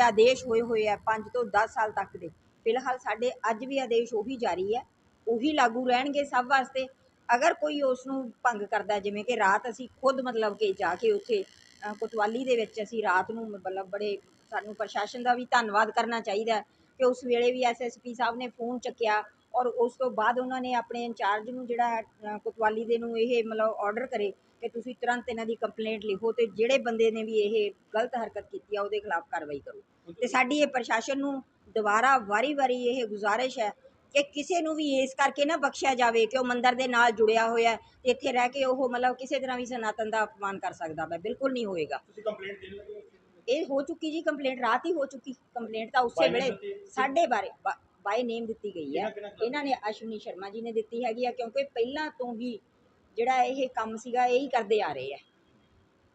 ਆਦੇਸ਼ ਹੋਏ ਹੋਏ ਆ 5 ਤੋਂ 10 ਸਾਲ ਤੱਕ ਦੇ। ਫਿਲਹਾਲ ਸਾਡੇ ਅੱਜ ਵੀ ਆਦੇਸ਼ ਉਹੀ ਜਾਰੀ ਹੈ। ਉਹੀ ਲਾਗੂ ਰਹਿਣਗੇ ਸਭ ਵਾਸਤੇ। ਅਗਰ ਕੋਈ ਉਸ ਨੂੰ ਭੰਗ ਕਰਦਾ ਜਿਵੇਂ ਕਿ ਰਾਤ ਅਸੀਂ ਖੁਦ ਮਤਲਬ ਕਿ ਜਾ ਕੇ ਉੱਥੇ ਅ, ਕੋਤਵਾਲੀ ਦੇ ਵਿੱਚ ਅਸੀਂ ਰਾਤ ਨੂੰ ਮਤਲਬ ਬੜੇ ਸਾਨੂੰ ਪ੍ਰਸ਼ਾਸਨ ਦਾ ਵੀ ਧੰਨਵਾਦ ਕਰਨਾ ਚਾਹੀਦਾ ਕਿ ਉਸ ਵੇਲੇ ਵੀ ਐਸਐਸਪੀ ਸਾਹਿਬ ਨੇ ਫੋਨ ਚੱਕਿਆ। ਔਰ ਉਸ ਤੋਂ ਬਾਅਦ ਉਹਨਾਂ ਨੇ ਆਪਣੇ ਇੰਚਾਰਜ ਨੂੰ ਜਿਹੜਾ ਹੈ, ਕੋਤਵਾਲੀ ਦੇ ਨੂੰ ਇਹ ਮਤਲਬ ਆਰਡਰ ਕਰੇ ਕਿ ਤੁਸੀਂ ਤੁਰੰਤ ਇਹਨਾਂ ਦੀ ਕੰਪਲੇਂਟ ਲਿਖੋ ਤੇ ਜਿਹੜੇ ਬੰਦੇ ਨੇ ਵੀ ਇਹ ਗਲਤ ਹਰਕਤ ਕੀਤੀ ਆ ਉਹਦੇ ਖਿਲਾਫ ਕਾਰਵਾਈ ਕਰੋ ਤੇ ਸਾਡੀ ਇਹ ਪ੍ਰਸ਼ਾਸਨ ਨੂੰ ਦੁਬਾਰਾ ਵਾਰੀ-ਵਾਰੀ ਇਹ ਗੁਜ਼ਾਰਿਸ਼ ਹੈ ਕਿ ਕਿਸੇ ਨੂੰ ਵੀ ਇਸ ਕਰਕੇ ਨਾ ਬਖਸ਼ਿਆ ਜਾਵੇ ਕਿ ਉਹ ਮੰਦਰ ਦੇ ਨਾਲ ਜੁੜਿਆ ਹੋਇਆ ਤੇ ਇੱਥੇ ਰਹਿ ਕੇ ਉਹ ਮਤਲਬ ਕਿਸੇ ਤਰ੍ਹਾਂ ਵੀ ਸਨਾਤਨ ਦਾ ਅਪਮਾਨ ਕਰ ਸਕਦਾ ਹੈ ਬਿਲਕੁਲ ਨਹੀਂ ਹੋਏਗਾ ਤੁਸੀਂ ਕੰਪਲੇਂਟ ਦੇਣ ਲੱਗੇ? ਇਹ ਹੋ ਚੁੱਕੀ ਜੀ ਕੰਪਲੇਂਟ ਰਾਤ ਹੀ ਹੋ ਚੁੱਕੀ ਕੰਪਲੇਂਟ ਤਾਂ ਉਸੇ ਵੇਲੇ? ਸਾਡੇ ਬਾਰੇ ਬਾਈ ਨੇਮ ਦਿੱਤੀ ਗਈ ਹੈ? ਇਹਨਾਂ ਨੇ ਅਸ਼ਵਨੀ ਸ਼ਰਮਾ ਜੀ ਨੇ ਦਿੱਤੀ ਹੈਗੀ ਆ ਕਿਉਂਕਿ ਪਹਿਲਾਂ ਤੋਂ ਹੀ ਜਿਹੜਾ ਇਹ ਕੰਮ ਸੀਗਾ ਇਹ ਹੀ ਕਰਦੇ ਆ ਰਹੇ ਆ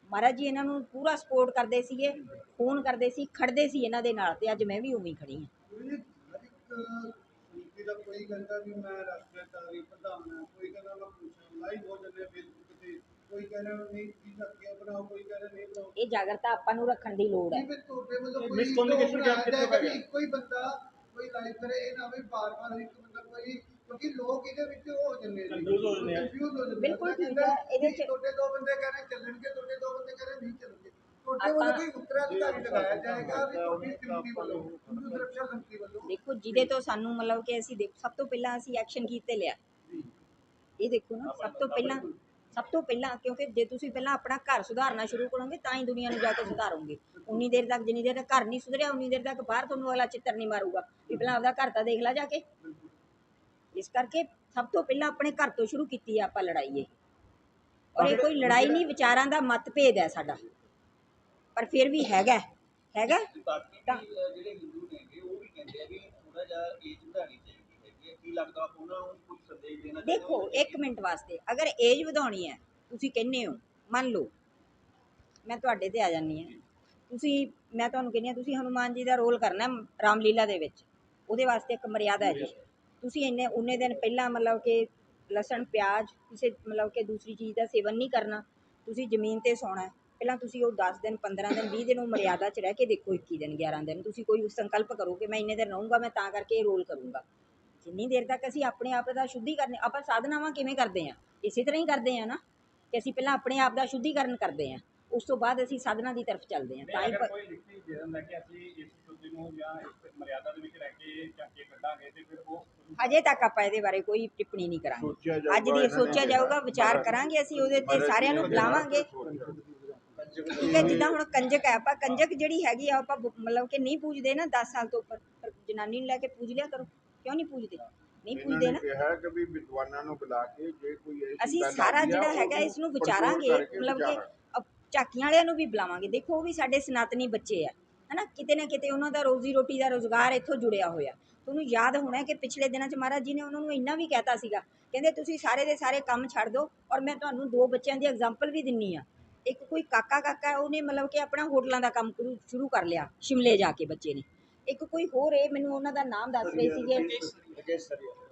ਮਹਾਰਾਜ ਜੀ ਇਹਨਾਂ ਨੂੰ ਪੂਰਾ ਸਪੋਰਟ ਕਰਦੇ ਸੀਗੇ ਫੋਨ ਕਰਦੇ ਸੀ ਖੜਦੇ ਸੀ ਇਹਨਾਂ ਦੇ ਨਾਲ ਤੇ ਅੱਜ ਮੈਂ ਵੀ ਉਵੇਂ ਹੀ ਖੜੀ ਹਾਂ ਹਰ ਇੱਕ ਨੀਤੀ ਦਾ ਕੋਈ ਕਹਿੰਦਾ ਵੀ ਮੈਂ ਰਾਸ਼ਟਰਪਤੀ ਪ੍ਰਧਾਨ ਹਾਂ ਕੋਈ ਕਹਿੰਦਾ ਮੈਂ ਪੁੱਛਾਂ ਲਾਈਵ ਹੋ ਜਾਂਦੇ ਫੇਸਬੁੱਕ ਤੇ ਕੋਈ ਕਹਿੰਦਾ ਨਹੀਂ ਚੀਜ਼ ਅੱਗੇ ਬਣਾਓ ਕੋਈ ਕਹਿੰਦਾ ਨਹੀਂ ਬਣਾਓ ਇਹ ਜਾਗਰਤਾ ਆਪਾਂ ਨੂੰ ਰੱਖਣ ਦੀ ਲੋੜ ਹੈ ਕੋਈ ਗੈਪ ਕਿੱਥੇ ਪੈ ਗਿਆ? ਜਾਏ ਕਿ ਇੱਕੋ ਹੀ ਬੰਦਾ ਕੋਈ ਲਾਈਵ ਕਰੇ ਇਹ ਨਾ ਵੀ ਬਾਰ-ਬਾਰ ਇੱਕ ਬੰਦਾ ਕੋਈ ਕਿਉਂਕਿ ਲੋਕ ਇਹਦੇ ਵਿੱਚ ਹੋ ਜਾਂਦੇ ਨੇ Confuse ਹੋ ਜਾਂਦੇ ਆ। Confuse ਹੋ ਜਾਂਦੇ ਬਿਲਕੁਲ ਮੈਂ ਠੀਕ ਕਹਿੰਦਾ ਹੈ, ਇਹਦੇ ਚ- ਵੀ ਤੁਹਾਡੇ ਦੋ ਬੰਦੇ ਕਹਿ ਰਹੇ ਚੱਲਣਗੇ ਤੁਹਾਡੇ ਦੋ ਬੰਦੇ ਕਹਿ ਰਹੇ ਨਹੀਂ ਚੱਲਣਗੇ ਤੁਹਾਡੇ ਆਪਾਂ- ਵੱਲੋਂ ਕੋਈ ਉੱਤਰਾਧਿਕਾਰੀ ਲਗਾਇਆ ਜਾਏਗਾ ਵੀ ਤੁਹਾਡੀ ਸਿਮਤੀ ਵੱਲੋਂ ਹਿੰਦੂ ਸੁਰੱਖਿਆ ਸੰਸਥਾ ਵੱਲੋਂ ਦੇਖੋ ਜਿਹਦੇ ਤੋਂ ਸਾਨੂੰ ਮਤਲਬ ਕਿ ਅਸੀਂ ਦੇਖ ਸਭ ਤੋਂ ਪਹਿਲਾਂ ਅਸੀਂ ਐਕਸ਼ਨ ਕੀਤੇ ਲਿਆ ਇਹ ਦੇਖੋ ਨਾ ਸਭ ਤੋਂ ਪਹਿਲਾਂ ਸਭ ਤੋਂ ਪਹਿਲਾਂ ਕਿਉਂਕਿ ਜੇ ਤੁਸੀਂ ਪਹਿਲਾਂ ਆਪਣਾ ਘਰ ਸੁਧਾਰਨਾ ਸ਼ੁਰੂ ਕਰੋਗੇ ਤਾਂ ਹੀ ਦੁਨੀਆ ਨੂੰ ਜਾ ਕੇ ਸੁਧਾਰੋਗੇ ਉਨੀ ਦੇਰ ਤੱਕ ਜਿੰਨੀ ਦੇਰ ਤੱਕ ਘਰ ਨਹੀਂ ਸੁਧਰਿਆ ਉਨੀ ਦੇਰ ਤੱਕ ਬਾਹਰ ਤੁਹਾਨੂੰ ਅਗਲਾ ਚਿੱਤਰ ਨਹੀਂ ਮਾਰੂਗਾ ਵੀ ਪਹਿਲਾਂ ਆਪਦਾ ਘਰ ਤਾਂ ਦੇਖ ਲੈ ਜਾ ਕੇ। ਇਸ ਕਰਕੇ ਸਭ ਤੋਂ ਪਹਿਲਾਂ ਆਪਣੇ ਘਰ ਤੋਂ ਸ਼ੁਰੂ ਕੀਤੀ ਆ ਆਪਾਂ ਲੜਾਈ ਇਹ। ਔਰ ਇਹ ਕੋਈ ਲੜਾਈ ਨਹੀਂ ਵਿਚਾਰਾਂ ਦਾ ਮਤਭੇਦ ਹੈ ਸਾਡਾ। ਪਰ ਫਿਰ ਵੀ ਹੈਗਾ ਹੈਗਾ। ਤਾਂ- ਜਿਹੜੇ ਹਿੰਦੂ ਨੇਗੇ ਉਹ ਵੀ ਕਹਿੰਦੇ ਆ ਵੀ ਥੋੜਾ ਜਿਹਾ ਏਜ ਵਧਾਣੀ ਚਾਹੀਦੀ ਹੈਗੀ ਹੈ। ਕੀ ਲੱਗਦਾ ਉਹਨਾਂ ਨੂੰ ਕੁਝ ਸੰਦੇਸ਼ ਦੇਣਾ ਚਾਹੀਦਾ? ਦੇਖੋ ਇੱਕ ਮਿੰਟ ਵਾਸਤੇ ਅਗਰ ਏਜ ਵਧਾਉਣੀ ਹੈ ਤੁਸੀਂ ਕਹਿੰਦੇ ਹੋ ਮੰਨ ਲਓ ਮੈਂ ਤੁਹਾਡੇ ਤੇ ਆ ਜਾਨੀ ਹਾਂ। ਤੁਸੀਂ ਮੈਂ ਤੁਹਾਨੂੰ ਕਹਿੰਦੀ ਹਾਂ ਤੁਸੀਂ ਹਨੂਮਾਨ ਜੀ ਦਾ ਰੋਲ ਕਰਨਾ ਹੈ ਰਾਮਲੀਲਾ ਦੇ ਵਿੱਚ। ਉਹਦੇ ਵਾਸਤੇ ਇੱਕ ਮਰਿਆਦਾ ਹੈ ਜੀ। ਤੁਸੀਂ ਇੰਨੇ ਉਨੇ ਦਿਨ ਪਹਿਲਾਂ ਮਤਲਬ ਕਿ ਲਸਣ ਪਿਆਜ਼ ਕਿਸੇ ਮਤਲਬ ਕਿ ਦੂਸਰੀ ਚੀਜ਼ ਦਾ ਸੇਵਨ ਨਹੀਂ ਕਰਨਾ ਤੁਸੀਂ ਜ਼ਮੀਨ ਤੇ ਸੌਣਾ ਹੈ। ਪਹਿਲਾਂ ਤੁਸੀਂ ਉਹ 10 ਦਿਨ 15 ਦਿਨ 20 ਦਿਨ ਉਹ ਮਰਿਆਦਾ 'ਚ ਰਹਿ ਕੇ ਦੇਖੋ 21 ਦਿਨ 11 ਦਿਨ। ਤੁਸੀਂ ਕੋਈ ਸੰਕਲਪ ਕਰੋ ਕਿ ਮੈਂ ਇੰਨੇ ਦਿਨ ਰਹੂੰਗਾ ਮੈਂ ਤਾਂ ਕਰਕੇ ਇਹ ਰੋਲ ਕਰੂੰਗਾ। ਜਿੰਨੀ ਦੇਰ ਤੱਕ ਅਸੀਂ ਆਪਣੇ ਆਪ ਦਾ ਸ਼ੁੱਧੀ ਕਰਨੇ ਆਪਾਂ ਸਾਧਨਾਵਾਂ ਕਿਵੇਂ ਕਰਦੇ ਆ ਇਸੇ ਤਰ੍ਹਾਂ ਹੀ ਕਰਦੇ ਆ ਨਾ ਕਿ ਅਸੀਂ ਪਹਿਲਾਂ ਆਪਣੇ ਆਪ ਦਾ ਸ਼ੁੱਧੀਕਰਨ ਕਰਦੇ ਆ ਉਸ ਤੋਂ ਬਾਅਦ ਅਸੀਂ ਸਾਧਨਾ ਦੀ ਤਰਫ ਚੱਲਦੇ ਆ ਤਾਂ ਹੀ ਪ- ਕੋਈ ਲਿਖਤੀ ਦੇ ਦਿੰਦਾ ਕਿ ਅਸੀਂ ਇਸ ਸ਼ੁੱਧੀ ਨੂੰ ਜਾਂ ਇਸ ਮਰਿਆਦਾ ਦੇ ਵਿੱਚ ਰਹਿ ਕੇ ਚੱਕੇ ਕੱਢਾਂਗੇ ਤੇ ਫਿਰ ਉਹ ਅਜੇ ਤੱਕ ਆਪਾਂ ਇਹਦੇ ਬਾਰੇ ਕੋਈ ਟਿੱਪਣੀ ਨਹੀਂ ਕਰਾਂਗੇ। ਅੱਜ ਦੀ ਸੋਚਿਆ ਜਾਊਗਾ ਵਿਚਾਰ ਕਰਾਂਗੇ ਅਸੀਂ ਉਹਦੇ ਤੇ ਸਾਰਿਆਂ ਨੂੰ ਬੁਲਾਵਾਂਗੇ। ਠੀਕ ਹੈ ਜਿੱਦਾਂ ਹੁਣ ਕੰਜਕ ਹੈ ਆਪਾਂ ਕੰਜਕ ਜਿਹੜੀ ਹੈਗੀ ਆ ਆਪਾਂ ਬ- ਮਤਲਬ ਕਿ ਨਹੀਂ ਪੂਜਦੇ ਨਾ 10 ਸਾਲ ਤੋਂ ਉੱਪਰ ਪਰ ਜਨਾਨੀ ਨੂੰ ਲੈ ਕੇ ਪੂਜ ਲਿਆ ਕਰੋ। ਕਿਉਂ ਨਹੀਂ ਪੂਜਦੇ? ਨਹੀਂ ਇਹਨਾਂ ਪੂਜਦੇ ਨੇ ਨਾ। ਕਿਹਾ ਕਿ ਵੀ ਵਿਦਵਾਨਾਂ ਨੂੰ ਬੁਲਾ ਕੇ ਜੇ ਕੋਈ ਐਸੀ ਅਸੀਂ ਗੱਲ ਸਾਰਾ ਆਉਂਦੀ ਆ, ਜਿਹੜਾ ਹੈਗਾ ਉਹਨੂੰ ਇਸ ਨੂੰ ਵਿਚਾਰਾਂਗੇ ਕਰਕੇ ਮਤਲਬ ਕਿ। ਝਾਕੀਆਂ ਵਾਲਿਆਂ ਨੂੰ ਵੀ ਬੁਲਾਵਾਂਗੇ। ਦੇਖੋ ਉਹ ਵੀ ਸਾਡੇ ਸਨਾਤਨੀ ਬੱਚੇ ਆ। ਹਨਾ? ਕਿਤੇ ਨਾ ਕਿਤੇ ਉਹਨਾਂ ਦਾ ਰੋਜ਼ੀ ਰੋਟੀ ਦਾ ਰੋਜ਼ਗਾਰ ਇੱਥੋਂ ਜੁੜਿਆ ਹੋਇਆ। ਤੁਹਾਨੂੰ ਯਾਦ ਹੋਣਾ ਕਿ ਪਿਛਲੇ ਦਿਨਾਂ 'ਚ ਮਹਾਰਾਜ ਜੀ ਨੇ ਉਹਨਾਂ ਨੂੰ ਇੰਨਾ ਵੀ ਕਹਿਤਾ ਸੀਗਾ। ਕਹਿੰਦੇ ਤੁਸੀਂ ਸਾਰੇ ਦੇ ਸਾਰੇ ਕੰਮ ਛੱਡ ਦਿਓ ਔਰ ਮੈਂ ਤੁਹਾਨੂੰ ਦੋ ਬੱਚਿਆਂ ਦੀ ਐਗਜ਼ਾਮਪਲ ਵੀ ਦਿੰਨੀ ਆ। ਇੱਕ ਕੋਈ ਕਾਕਾ ਕਾਕਾ ਉਹਨੇ ਮਤਲਬ ਕਿ ਆਪਣਾ ਹੋਟਲਾਂ ਦਾ ਕੰਮ ਸ਼ੁਰੂ- ਸ਼ੁਰੂ ਕਰ ਲਿਆ ਸ਼ਿਮਲੇ ਜਾ ਕੇ ਬੱਚੇ ਨੇ। ਇੱਕ ਕੋਈ ਹੋਰ ਇਹ ਮੈਨੂੰ ਉਹਨਾਂ ਦਾ ਨਾਮ ਦੱਸ ਰਹੇ ਸੀਗੇ।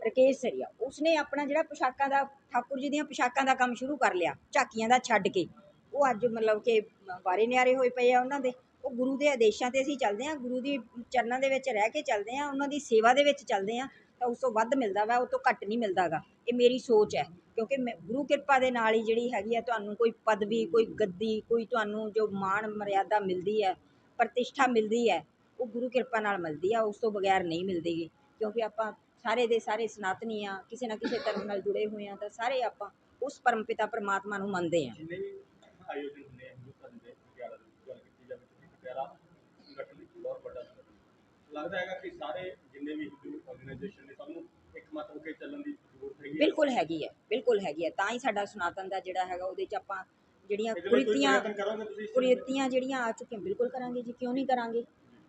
ਰਕੇਸ਼ ਸਰੀਆ। ਉਸਨੇ ਆਪਣਾ ਜਿਹੜਾ ਪੁਸ਼ਾਕਾਂ ਦਾ ਠਾਕੁਰ ਜੀ ਦੀਆਂ ਪੁਸ਼ਾਕਾਂ ਦਾ ਕੰਮ ਸ਼ੁਰੂ ਕਰ ਲਿਆ ਝਾਕੀਆਂ ਦਾ ਛੱਡ ਕੇ। ਉਹ ਅੱਜ ਮਤਲਬ ਕਿ ਵਾਰੇ ਨਿਆਰੇ ਹੋਏ ਪਏ ਆ ਉਹਨਾਂ ਦੇ। ਉਹ ਗੁਰੂ ਦੇ ਆਦੇਸ਼ਾਂ ਤੇ ਅਸੀਂ ਚੱਲਦੇ ਹਾਂ, ਗੁਰੂ ਦੀ ਚਰਨਾਂ ਦੇ ਵਿੱਚ ਰਹਿ ਕੇ ਚੱਲਦੇ ਹਾਂ, ਉਹਨਾਂ ਦੀ ਸੇਵਾ ਦੇ ਵਿੱਚ ਚੱਲਦੇ ਹਾਂ, ਤਾਂ ਉਸ ਤੋਂ ਵੱਧ ਮਿਲਦਾ ਵਾ, ਉਹ ਤੋਂ ਘੱਟ ਨਹੀਂ ਮਿਲਦਾ ਗਾ। ਇਹ ਮੇਰੀ ਸੋਚ ਹੈ, ਕਿਉਂਕਿ ਮੈਂ- ਗੁਰੂ ਕਿਰਪਾ ਦੇ ਨਾਲ ਹੀ ਜਿਹੜੀ ਹੈਗੀ ਆ, ਤੁਹਾਨੂੰ ਕੋਈ ਪਦਵੀ, ਕੋਈ ਗੱਦੀ, ਕੋਈ ਤੁਹਾਨੂੰ ਜੋ ਮਾਣ ਮਰਿਆਦਾ ਮਿਲਦੀ ਹੈ, ਪ੍ਰਤਿਸ਼ਠਾ ਮਿਲਦੀ ਹੈ, ਉਹ ਗੁਰੂ ਕਿਰਪਾ ਨਾਲ ਮਿਲਦੀ ਆ, ਉਸ ਤੋਂ ਬਗੈਰ ਨਹੀਂ ਮਿਲਦੀ ਗੀ। ਕਿਉਂਕਿ ਆਪਾਂ ਸਾਰੇ ਦੇ ਸਾਰੇ ਸਨਾਤਨੀ ਆ, ਕਿਸੇ ਨਾ ਕਿਸੇ ਧਰਮ ਨਾਲ ਜੁੜੇ ਹੋਏ ਆ, ਤਾਂ ਸਾਰੇ ਆਪਾਂ ਉਸ ਪਰਮਪਿਤਾ ਪਰਮਾਤਮਾ ਨੂੰ ਮੰਨਦੇ ਆ। ਆਯੋਜਨ ਹੁੰਦੇ ਆ ਹਿੰਦੂ ਧਰਮ ਦੇ ਵਿਚਾਰਾਂ ਦੀ ਗੱਲ ਕੀਤੀ ਜਾਵੇ ਤਾਂ ਇੱਕ ਪਿਆਰਾ ਸੰਗਠਨ ਬਹੁਤ ਵੱਡਾ ਸੰਗਠਨ ਲੱਗਦਾ ਹੈਗਾ ਕਿ ਸਾਰੇ ਜਿੰਨੇ ਵੀ ਹਿੰਦੂ ਆਰਗੇਨਾਈਜੇਸ਼ਨ ਨੇ ਸਭ ਨੂੰ ਇੱਕ ਮਤ ਹੋ ਕੇ ਚੱਲਣ ਦੀ ਜ਼ਰੂਰਤ ਹੈਗੀ ਹੈ ਬਿਲਕੁਲ ਹੈਗੀ ਹੈ ਬਿਲਕੁਲ ਹੈਗੀ ਹੈ। ਤਾਂ ਹੀ ਸਾਡਾ ਸਨਾਤਨ ਦਾ ਜਿਹੜਾ ਹੈਗਾ ਉਹਦੇ 'ਚ ਆਪਾਂ ਜਿਹੜੀਆਂ ਇਹਦੇ ਲਈ ਕੋਈ ਕੁਰੀਤੀਆਂ ਪ੍ਰਯਤਨ ਕਰੋਗੇ ਤੁਸੀਂ ਇਸ ਚੀਜ਼ ਲਈ? ਕੁਰੀਤੀਆਂ ਜਿਹੜੀਆਂ ਆ ਚੁੱਕੀਆਂ ਬਿਲਕੁਲ ਕਰਾਂਗੇ ਜੀ ਕਿਉਂ ਨਹੀਂ ਕਰਾਂਗੇ?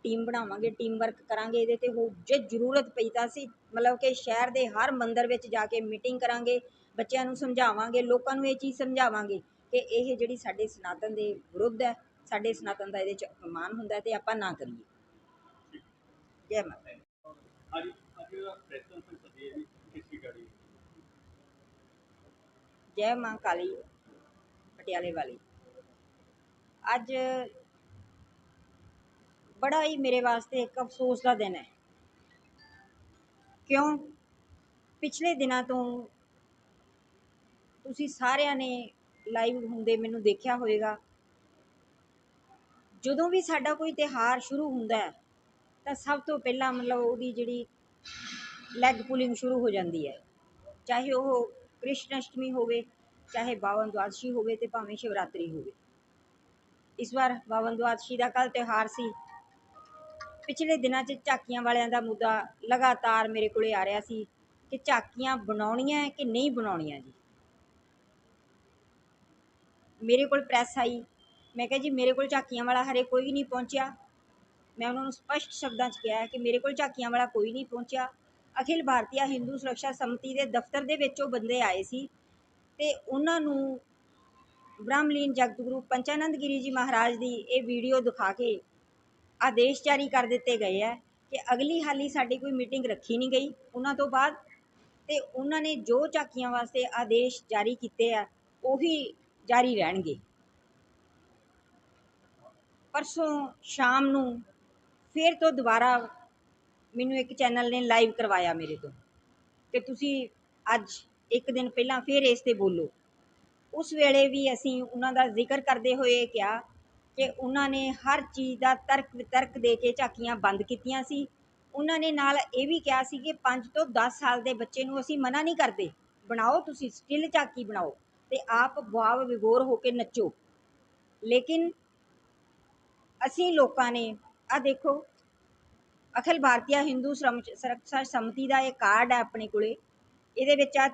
ਟੀਮ ਬਣਾਵਾਂਗੇ ਟੀਮ ਵਰਕ ਕਰਾਂਗੇ ਇਹਦੇ ਤੇ। ਹੋ ਜੇ ਜ਼ਰੂਰਤ ਪਈ ਤਾਂ ਅਸੀਂ ਮਤਲਬ ਕਿ ਸ਼ਹਿਰ ਦੇ ਹਰ ਮੰਦਿਰ ਵਿੱਚ ਜਾ ਕੇ ਮੀਟਿੰਗ ਕਰਾਂਗੇ ਬੱਚਿਆਂ ਨੂੰ ਸਮਝਾਵਾਂਗੇ ਲੋਕਾਂ ਨੂੰ ਇਹ ਚੀਜ਼ ਸਮਝਾਵਾਂਗੇ। ਕਿ ਇਹ ਜਿਹੜੀ ਸਾਡੇ ਸਨਾਤਨ ਦੇ ਵਿਰੁੱਧ ਹੈ ਸਾਡੇ ਸਨਾਤਨ ਦਾ ਇਹਦੇ 'ਚ ਅਪਮਾਨ ਹੁੰਦਾ ਤੇ ਆਪਾਂ ਨਾ ਕਰੀਏ। ਜੈ ਮਾਤਾ ਦੀ। ਅੱਜ ਅੱਜ ਪ੍ਰੈਸ ਕਾਨਫਰੰਸ ਸੱਦੀ ਹੈ ਜੀ ਕਿਸ ਦੀ ਗਾੜੀ ਜੈ ਮਾਂ ਕਾਲੀ ਪਟਿਆਲੇ ਵਾਲੀ। ਅੱਜ ਬੜਾ ਹੀ ਮੇਰੇ ਵਾਸਤੇ ਇੱਕ ਅਫਸੋਸ ਦਾ ਦਿਨ ਹੈ। ਕਿਉਂ? ਪਿਛਲੇ ਦਿਨਾਂ ਤੋਂ ਤੁਸੀਂ ਸਾਰਿਆਂ ਨੇ ਲਾਈਵ ਹੁੰਦੇ, ਮੈਨੂੰ ਦੇਖਿਆ ਹੋਵੇਗਾ ਜਦੋਂ ਵੀ ਸਾਡਾ ਕੋਈ ਤਿਹਾਰ ਸ਼ੁਰੂ ਹੁੰਦਾ ਹੈ, ਤਾਂ ਸਭ ਤੋਂ ਪਹਿਲਾਂ ਮਤਲਬ ਉਹਦੀ ਜਿਹੜੀ ਲੈਗ ਪੁਲਿੰਗ ਸ਼ੁਰੂ ਹੋ ਜਾਂਦੀ ਹੈ। ਚਾਹੇ ਉਹ ਕ੍ਰਿਸ਼ਨ ਅਸ਼ਟਮੀ ਹੋਵੇ, ਚਾਹੇ ਬਾਵਨ ਦਵਾਦਸ਼ੀ ਹੋਵੇ ਤੇ ਭਾਵੇਂ ਸ਼ਿਵਰਾਤਰੀ ਹੋਵੇ। ਇਸ ਵਾਰ ਬਾਵਨ ਦਵਾਦਸ਼ੀ ਦਾ ਕੱਲ ਤਿਉਹਾਰ ਸੀ। ਪਿਛਲੇ ਦਿਨਾਂ 'ਚ ਝਾਕੀਆਂ ਵਾਲਿਆਂ ਦਾ ਮੁੱਦਾ ਲਗਾਤਾਰ ਮੇਰੇ ਕੋਲੇ ਆ ਰਿਹਾ ਸੀ ਕਿ ਝਾਕੀਆਂ ਬਣਾਉਣੀਆਂ ਕਿ ਨਹੀਂ ਬਣਾਉਣੀਆਂ ਜੀ। ਮੇਰੇ ਕੋਲ ਪ੍ਰੈਸ ਆਈ। ਮੈਂ ਕਿਹਾ ਜੀ, ਮੇਰੇ ਕੋਲ ਝਾਕੀਆਂ ਵਾਲਾ ਹਰੇ ਕੋਈ ਨਹੀਂ ਪਹੁੰਚਿਆ। ਮੈਂ ਉਹਨਾਂ ਨੂੰ ਸਪਸ਼ਟ ਸ਼ਬਦਾਂ 'ਚ ਕਿਹਾ ਕਿ ਮੇਰੇ ਕੋਲ ਝਾਕੀਆਂ ਵਾਲਾ ਕੋਈ ਨਹੀਂ ਪਹੁੰਚਿਆ। ਅਖਿਲ ਭਾਰਤੀ ਹਿੰਦੂ ਸੁਰੱਖਿਆ ਸਮਿਤੀ ਦੇ ਦਫ਼ਤਰ ਦੇ ਵਿੱਚ ਉਹ ਬੰਦੇ ਆਏ ਸੀ ਤੇ ਉਹਨਾਂ ਨੂੰ ਬ੍ਰਹਮਲੀਨ ਜਗਤ ਗੁਰੂ ਪੰਚਾਨੰਦ ਗਿਰੀ ਜੀ ਮਹਾਰਾਜ ਦੀ ਇਹ ਵੀਡੀਓ ਦਿਖਾ ਕੇ ਆਦੇਸ਼ ਜਾਰੀ ਕਰ ਦਿੱਤੇ ਗਏ ਹੈ ਕਿ ਅਗਲੀ ਹਾਲੀ ਸਾਡੀ ਕੋਈ ਮੀਟਿੰਗ ਰੱਖੀ ਨਹੀਂ ਗਈ ਉਹਨਾਂ ਤੋਂ ਬਾਅਦ ਤੇ ਉਹਨਾਂ ਨੇ ਜੋ ਝਾਕੀਆਂ ਵਾਸਤੇ ਆਦੇਸ਼ ਜਾਰੀ ਕੀਤੇ ਆ, ਉਹੀ ਜਾਰੀ ਰਹਿਣਗੇ। ਪਰਸੋਂ ਸ਼ਾਮ ਨੂੰ ਫਿਰ ਤੋਂ ਦੁਬਾਰਾ ਮੈਨੂੰ ਇੱਕ ਚੈਨਲ ਨੇ ਲਾਈਵ ਕਰਵਾਇਆ ਮੇਰੇ ਤੋਂ। ਕਿ ਤੁਸੀਂ ਅੱਜ ਇੱਕ ਦਿਨ ਪਹਿਲਾਂ ਫਿਰ ਇਸ ਤੇ ਬੋਲੋ। ਉਸ ਵੇਲੇ ਵੀ ਅਸੀਂ ਉਹਨਾਂ ਦਾ ਜ਼ਿਕਰ ਕਰਦੇ ਹੋਏ ਕਿਹਾ ਕਿ ਉਹਨਾਂ ਨੇ ਹਰ ਚੀਜ਼ ਦਾ ਤਰਕ ਵਿਤਰਕ ਦੇ ਕੇ ਝਾਕੀਆਂ ਬੰਦ ਕੀਤੀਆਂ ਸੀ। ਉਹਨਾਂ ਨੇ ਨਾਲ ਇਹ ਵੀ ਕਿਹਾ ਸੀ ਕਿ 5 ਤੋਂ 10 ਸਾਲ ਦੇ ਬੱਚੇ ਨੂੰ ਅਸੀਂ ਮਨਾ ਨਹੀਂ ਕਰਦੇ। ਬਣਾਓ ਤੁਸੀਂ, ਸਟਿਲ ਝਾਕੀ ਬਣਾਓ। ਤੇ ਆਪ ਵਾਵ ਵਿਗੋਰ ਹੋ ਕੇ ਨੱਚੋ। ਲੇਕਿਨ ਅਸੀਂ ਲੋਕਾਂ ਨੇ ਆ ਦੇਖੋ, ਅਖਿਲ ਭਾਰਤੀ ਹਿੰਦੂ ਸ਼ਰਮ- ਸੁਰੱਖਿਆ ਸਮਿਤੀ ਦਾ ਇਹ ਕਾਰਡ ਹੈ ਆਪਣੇ ਕੋਲੇ। ਇਹਦੇ ਵਿੱਚ ਆ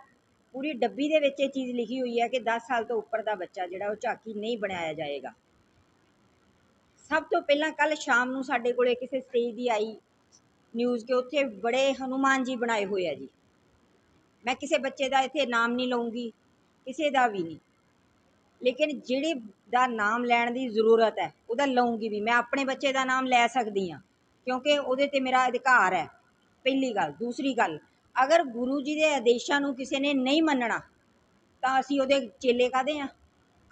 ਪੂਰੀ ਡੱਬੀ ਦੇ ਵਿੱਚ ਇਹ ਚੀਜ਼ ਲਿਖੀ ਹੋਈ ਹੈ ਕਿ 10 ਸਾਲ ਤੋਂ ਉੱਪਰ ਦਾ ਬੱਚਾ ਜਿਹੜਾ ਉਹ ਝਾਕੀ ਨਹੀਂ ਬਣਾਇਆ ਜਾਏਗਾ। ਸਭ ਤੋਂ ਪਹਿਲਾਂ ਕੱਲ ਸ਼ਾਮ ਨੂੰ ਸਾਡੇ ਕੋਲੇ ਕਿਸੇ ਸਟੇਜ ਦੀ ਆਈ ਨਿਊਜ਼ ਕਿ ਉੱਥੇ ਬੜੇ ਹਨੂਮਾਨ ਜੀ ਬਣਾਏ ਹੋਏ ਆ ਜੀ। ਮੈਂ ਕਿਸੇ ਬੱਚੇ ਦਾ ਇੱਥੇ ਨਾਮ ਨਹੀਂ ਲਵਾਂਗੀ ਕਿਸੇ ਦਾ ਵੀ ਨਹੀਂ। ਲੇਕਿਨ ਜਿਹੜੇ ਦਾ ਨਾਮ ਲੈਣ ਦੀ ਜ਼ਰੂਰਤ ਹੈ, ਉਹਦਾ ਲਊਂਗੀ ਵੀ। ਮੈਂ ਆਪਣੇ ਬੱਚੇ ਦਾ ਨਾਮ ਲੈ ਸਕਦੀ ਹਾਂ, ਕਿਉਂਕਿ ਉਹਦੇ ਤੇ ਮੇਰਾ ਅਧਿਕਾਰ ਹੈ, ਪਹਿਲੀ ਗੱਲ। ਦੂਸਰੀ ਗੱਲ, ਅਗਰ ਗੁਰੂ ਜੀ ਦੇ ਆਦੇਸ਼ਾਂ ਨੂੰ ਕਿਸੇ ਨੇ ਨਹੀਂ ਮੰਨਣਾ, ਤਾਂ ਅਸੀਂ ਉਹਦੇ ਚੇਲੇ ਕਾਹਦੇ ਹਾਂ?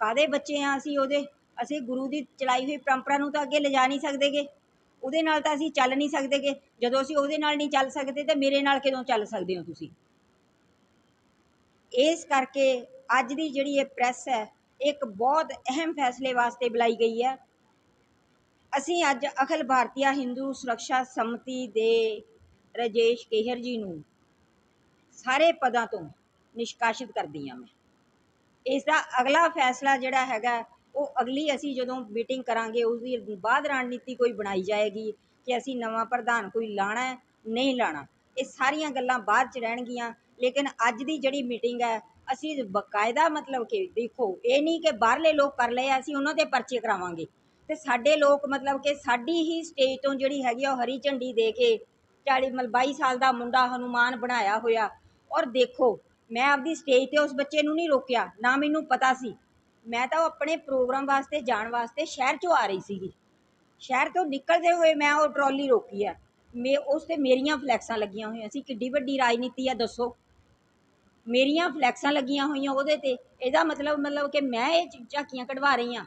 ਕਾਹਦੇ ਬੱਚੇ ਹਾਂ ਅਸੀਂ ਉਹਦੇ? ਅਸੀਂ ਗੁਰੂ ਦੀ ਚਲਾਈ ਹੋਈ ਪਰੰਪਰਾ ਨੂੰ ਤਾਂ ਅੱਗੇ ਲਿਜਾ ਨਹੀਂ ਸਕਦੇਗੇ। ਉਹਦੇ ਨਾਲ ਤਾਂ ਅਸੀਂ ਚੱਲ ਨਹੀਂ ਸਕਦੇਗੇ। ਜਦੋਂ ਅਸੀਂ ਉਹਦੇ ਨਾਲ ਨਹੀਂ ਚੱਲ ਸਕਦੇ, ਤਾਂ ਮੇਰੇ ਨਾਲ ਕਿਦੋਂ ਚੱਲ ਸਕਦੇ ਹੋ ਤੁਸੀਂ? ਇਸ ਕਰਕੇ ਅੱਜ ਦੀ ਜਿਹੜੀ ਇਹ ਪ੍ਰੈਸ ਹੈ ਇੱਕ ਬਹੁਤ ਅਹਿਮ ਫੈਸਲੇ ਵਾਸਤੇ ਬੁਲਾਈ ਗਈ ਹੈ। ਅਸੀਂ ਅੱਜ ਅਖਿਲ ਭਾਰਤੀ ਹਿੰਦੂ ਸੁਰੱਖਿਆ ਸਮਿਤੀ ਦੇ ਰਜੇਸ਼ ਕੇਹਰ ਜੀ ਨੂੰ ਸਾਰੇ ਪਦਾਂ ਤੋਂ ਨਿਸ਼ਕਾਸਿਤ ਕਰਦੀ ਹਾਂ ਮੈਂ। ਇਸ ਦਾ ਅਗਲਾ ਫੈਸਲਾ ਜਿਹੜਾ ਹੈਗਾ, ਉਹ ਅਗਲੀ ਅਸੀਂ ਜਦੋਂ ਮੀਟਿੰਗ ਕਰਾਂਗੇ ਉਸ ਦੀ ਬਾਅਦ ਰਣਨੀਤੀ ਕੋਈ ਬਣਾਈ ਜਾਏਗੀ ਕਿ ਅਸੀਂ ਨਵਾਂ ਪ੍ਰਧਾਨ ਕੋਈ ਲਾਣਾ ਹੈ, ਨਹੀਂ ਲਾਣਾ। ਇਹ ਸਾਰੀਆਂ ਗੱਲਾਂ ਬਾਅਦ ਚ ਰਹਿਣਗੀਆਂ, ਲੇਕਿਨ ਅੱਜ ਦੀ ਜਿਹੜੀ ਮੀਟਿੰਗ ਹੈ ਅਸੀਂ ਬਕਾਇਦਾ ਮਤਲਬ ਕਿ ਦੇਖੋ, ਇਹ ਨਹੀਂ ਕਿ ਬਾਹਰਲੇ ਲੋਕ ਕਰ ਲਏ ਅਸੀਂ ਉਹਨਾਂ ਦੇ ਪਰਚੇ ਕਰਾਵਾਂਗੇ। ਅਤੇ ਸਾਡੇ ਲੋਕ ਮਤਲਬ ਕਿ ਸਾਡੀ ਹੀ ਸਟੇਜ ਤੋਂ ਜਿਹੜੀ ਹੈਗੀ ਆ, ਉਹ ਹਰੀ ਝੰਡੀ ਦੇ ਕੇ 40 ਮਤਲਬ ਬਾਈ ਸਾਲ ਦਾ ਮੁੰਡਾ ਹਨੂਮਾਨ ਬਣਾਇਆ ਹੋਇਆ। ਔਰ ਦੇਖੋ, ਮੈਂ ਆਪਦੀ ਸਟੇਜ ਤੇ ਉਸ ਬੱਚੇ ਨੂੰ ਨਹੀਂ ਰੋਕਿਆ, ਨਾ ਮੈਨੂੰ ਪਤਾ ਸੀ। ਮੈਂ ਤਾਂ ਉਹ ਆਪਣੇ ਪ੍ਰੋਗਰਾਮ ਵਾਸਤੇ ਜਾਣ ਵਾਸਤੇ ਸ਼ਹਿਰ ਚੋਂ ਆ ਰਹੀ ਸੀਗੀ। ਸ਼ਹਿਰ ਤੋਂ ਨਿਕਲਦੇ ਹੋਏ ਮੈਂ ਉਹ ਟਰਾਲੀ ਰੋਕੀ ਆ। ਮੇ, ਉਸ ਤੇ ਮੇਰੀਆਂ ਫਲੈਕਸਾਂ ਲੱਗੀਆਂ ਹੋਈਆਂ ਸੀ। ਕਿੱਡੀ ਵੱਡੀ ਰਾਜਨੀਤੀ ਆ, ਦੱਸੋ। ਮੇਰੀਆਂ ਫਲੈਕਸਾਂ ਲੱਗੀਆਂ ਹੋਈਆਂ ਉਹਦੇ ਤੇ। ਇਹਦਾ ਮਤਲਬ ਮਤਲਬ ਕਿ ਮੈਂ ਇਹ ਝਾਕੀਆਂ ਕਢਵਾ ਰਹੀ ਆ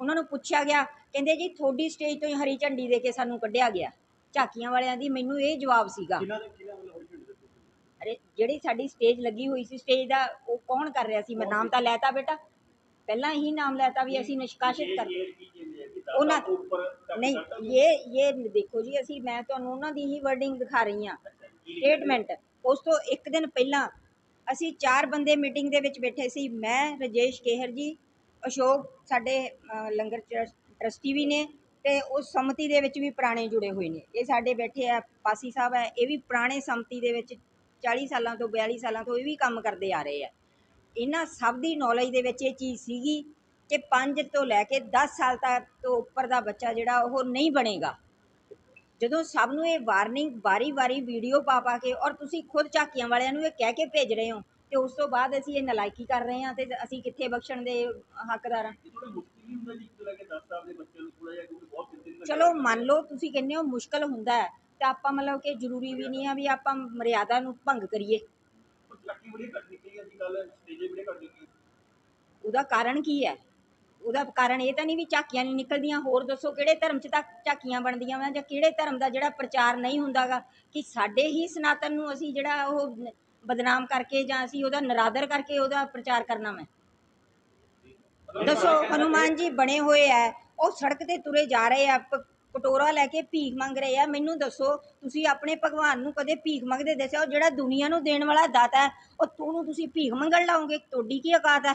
ਉਹਨਾਂ ਨੂੰ ਪੁੱਛਿਆ ਗਿਆ। ਕਹਿੰਦੇ ਜੀ ਤੁਹਾਡੀ ਸਟੇਜ ਤੋਂ ਹੀ ਹਰੀ ਝੰਡੀ ਦੇ ਕੇ ਸਾਨੂੰ ਕੱਢਿਆ ਗਿਆ। ਝਾਕੀਆਂ ਵਾਲਿਆਂ ਦੀ ਮੈਨੂੰ ਇਹ ਜਵਾਬ ਸੀਗਾ। ਅਰੇ ਜਿਹੜੀ ਸਾਡੀ ਸਟੇਜ ਲੱਗੀ ਹੋਈ ਸੀ ਸਟੇਜ ਦਾ ਉਹ ਕੌਣ ਕਰ ਰਿਹਾ ਸੀ? ਮੈਂ ਨਾਮ ਤਾਂ ਲੈਤਾ ਬੇਟਾ। ਪਹਿਲਾਂ ਹੀ ਨਾਮ ਲੈਤਾ ਵੀ ਅਸੀਂ ਨਿਸ਼ਕਾਸਿਤ ਕਰ ਉਹਨਾਂ ਨਹੀਂ ਇਹ ਇਹ ਦੇਖੋ ਜੀ ਅਸੀਂ ਮੈਂ ਤੁਹਾਨੂੰ ਉਹਨਾਂ ਦੀ ਹੀ ਵਰਡਿੰਗ ਦਿਖਾ ਰਹੀ ਹਾਂ। ਸਟੇਟਮੈਂਟ ਉਸ ਤੋਂ ਇੱਕ ਦਿਨ ਪਹਿਲਾਂ ਅਸੀਂ ਚਾਰ ਬੰਦੇ ਮੀਟਿੰਗ ਦੇ ਵਿੱਚ ਬੈਠੇ ਸੀ, ਮੈਂ, ਰਜੇਸ਼ ਕੇਹਰ ਜੀ, ਅਸ਼ੋਕ ਸਾਡੇ ਲੰਗਰ ਟਰਸ- ਟਰਸਟੀ ਵੀ ਨੇ ਅਤੇ ਉਸ ਸੰਮਤੀ ਦੇ ਵਿੱਚ ਵੀ ਪੁਰਾਣੇ ਜੁੜੇ ਹੋਏ ਨੇ। ਇਹ ਸਾਡੇ ਬੈਠੇ ਆ, ਪਾਸੀ ਸਾਹਿਬ ਹੈ, ਇਹ ਵੀ ਪੁਰਾਣੇ ਸੰਮਤੀ ਦੇ ਵਿੱਚ 40 ਸਾਲਾਂ ਤੋਂ 42 ਸਾਲਾਂ ਤੋਂ ਇਹ ਵੀ ਕੰਮ ਕਰਦੇ ਆ ਰਹੇ ਆ। ਇਹਨਾਂ ਸਭ ਦੀ ਨੌਲੇਜ ਦੇ ਵਿੱਚ ਇਹ ਚੀਜ਼ ਸੀਗੀ ਕਿ 5 ਤੋਂ ਲੈ ਕੇ 10 ਸਾਲ ਤੱਕ ਤੋਂ ਉੱਪਰ ਦਾ ਬੱਚਾ ਜਿਹੜਾ ਉਹ ਨਹੀਂ ਬਣੇਗਾ। ਜਦੋਂ ਸਭ ਨੂੰ ਇਹ ਵਾਰਨਿੰਗ ਵਾਰੀ-ਵਾਰੀ ਵੀਡੀਓ ਪਾ ਪਾ ਕੇ ਔਰ ਤੁਸੀਂ ਖੁਦ ਝਾਕੀਆਂ ਵਾਲਿਆਂ ਨੂੰ ਇਹ ਕਹਿ ਕੇ ਭੇਜ ਰਹੇ ਹੋ ਤੇ ਉਸ ਤੋਂ ਬਾਅਦ ਅਸੀਂ ਇਹ ਨਲਾਇਕੀ ਕਰ ਰਹੇ ਹਾਂ ਤੇ ਅਸੀਂ ਕਿੱਥੇ ਬਖਸ਼ਣ ਦੇ ਹੱਕਦਾਰ ਹਾਂ? ਇਹ ਥੋੜਾ ਮੁਸ਼ਕਿਲ ਹੀ ਹੁੰਦਾ ਜੀ ਇੱਕ ਤਰ੍ਹਾਂ ਕੇ 10 ਸਾਲ ਦੇ ਬੱਚੇ ਨੂੰ ਥੋੜਾ ਜਿਹਾ ਕਿਉਂਕਿ ਬਹੁਤ ਚਿੰਤਿਤ ਚਲੋ ਮੰਨ ਲਓ ਤੁਸੀਂ ਕਹਿੰਦੇ ਹੋ ਮੁਸ਼ਕਲ ਹੁੰਦਾ ਹੈ ਤਾਂ ਆਪਾਂ ਮਤਲਬ ਕਿ ਜ਼ਰੂਰੀ ਵੀ ਨਹੀਂ ਆ ਵੀ ਆਪਾਂ ਮਰਿਆਦਾ ਨੂੰ ਭੰਗ ਕਰੀਏ। ਉਹਦਾ ਕਾਰਨ ਕੀ ਹੈ? ਉਹਦਾ ਕਾਰਨ ਇਹ ਤਾਂ ਨਹੀਂ ਵੀ ਝਾਕੀਆਂ ਨਹੀਂ ਨਿਕਲਦੀਆਂ, ਹੋਰ ਦੱਸੋ ਕਿਹੜੇ ਧਰਮ 'ਚ ਤਾਂ ਝਾਕੀਆਂ ਬਣਦੀਆਂ ਵਾ ਜਾਂ ਕਿਹੜੇ ਧਰਮ ਦਾ ਜਿਹੜਾ ਪ੍ਰਚਾਰ ਨਹੀਂ ਹੁੰਦਾਗਾ ਕਿ ਸਾਡੇ ਹੀ ਸਨਾਤਨ ਨੂੰ ਅਸੀਂ ਜਿਹੜਾ ਉਹ ਬਦਨਾਮ ਕਰਕੇ ਜਾਂ ਅਸੀਂ ਉਹਦਾ ਨਰਾਦਰ ਕਰਕੇ ਉਹਦਾ ਪ੍ਰਚਾਰ ਕਰਨਾ ਵਾ। ਦੱਸੋ, ਹਨੂਮਾਨ ਜੀ ਬਣੇ ਹੋਏ ਆ, ਉਹ ਸੜਕ ਤੇ ਤੁਰੇ ਜਾ ਰਹੇ ਆ ਕਟੋਰਾ ਲੈ ਕੇ ਭੀਖ ਮੰਗ ਰਹੇ ਆ। ਮੈਨੂੰ ਦੱਸੋ, ਤੁਸੀਂ ਆਪਣੇ ਭਗਵਾਨ ਨੂੰ ਕਦੇ ਭੀਖ ਮੰਗਦੇ ਦੱਸਿਆ? ਉਹ ਜਿਹੜਾ ਦੁਨੀਆ ਨੂੰ ਦੇਣ ਵਾਲਾ ਦਾਤਾ ਹੈ, ਉਹ ਤੁਹਾਨੂੰ ਤੁਸੀਂ ਭੀਖ ਮੰਗਣ ਲਾਓਗੇ? ਤੁਹਾਡੀ ਕੀ ਔਕਾਤ ਹੈ?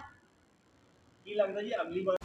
ਕੀ ਲੱਗਦਾ ਜੀ, ਅਗਲੀ ਵਾਰ